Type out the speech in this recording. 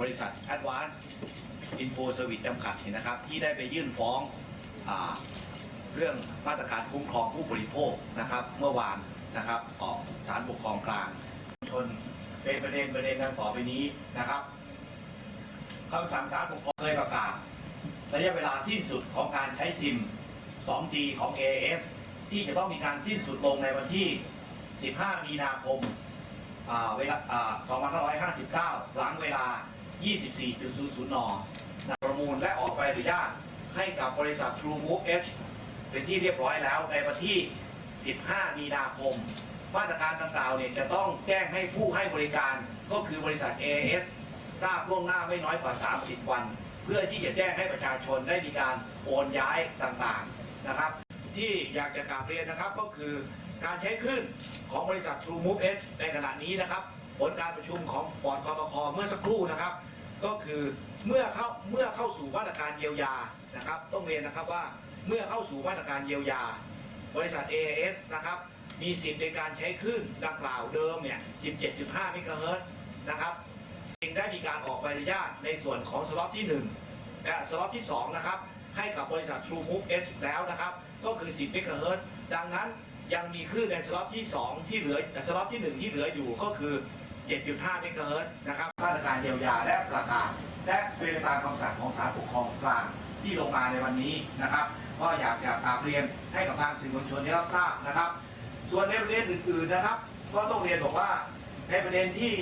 บริษัท Advance Info Service จำกัดนี่นะครับ ที่ได้ไปยื่นฟ้องอเรื่องมาตรการคุ้มครองผู้บริโภคนะครับ เมื่อวานนะครับออศาลปกครองกลางชนเป็นประเด็นประเด็นดังต่อไปนี้นะครับคำสั่งศาลปกครองเคยประกาศ ระยะเวลาสิ้นสุดของการใช้ซิม 2G ของ AS ที่จะต้องมีการสิ้นสุดลงในวันที่ 15 มีนาคมเวลา2559 หลังเวลา 24.00นประมูลและออกใบอนุญาตให้กับบริษัท True Move H เป็นที่เรียบร้อยแล้วในวันที่ 15 มีนาคม มาตรการดังกล่าวเนี่ยจะต้องแจ้งให้ผู้ให้บริการก็คือบริษัท AS ทราบล่วงหน้าไม่น้อยกว่า 30 วัน เพื่อที่จะแจ้งให้ประชาชนได้มีการโอนย้ายต่างๆนะครับ ที่อยากจะกราบเรียนนะครับก็คือการใช้คลื่นของบริษัท True Move H ในขณะนี้นะครับ ผลการประชุมของบอร์ดกตคอเมื่อสักครู่นะครับ ก็คือเมื่อเข้าเมื่อเข้าสู่มาตรการเยียวยานะครับ ต้องเรียนนะครับว่าเมื่อเข้าสู่มาตรการเยียวยา บริษัท AAS นะครับมีสิทธิ์ในการใช้คลื่นดังกล่าวเดิมเนี่ย 17.5 เมกะเฮิรตซ์นะครับจึงได้มีการออกใบอนุญาตในส่วนของสล็อตที่1และสล็อตที่ 2 นะครับ ให้กับบริษัท True Move H แล้วนะครับ ก็คือ 10 เมกะเฮิรตซ์ดังนั้นยังมีคลื่นในสล็อตที่ 2 ที่เหลือสล็อตที่ 1 ที่เหลืออยู่ก็คือ 7.5เมกะเฮิรตซ์นะครับมาตรการเยียวยาและประกาศและเป็นตามคำสั่งของศาลปกครองกลางที่ลงมาในวันนี้นะครับ ก็อยากจะกราบเรียนให้กับทางสื่อมวลชนได้รับทราบนะครับ ส่วนในประเด็นอื่นๆนะครับ ก็ต้องเรียนบอกว่าในประเด็นที่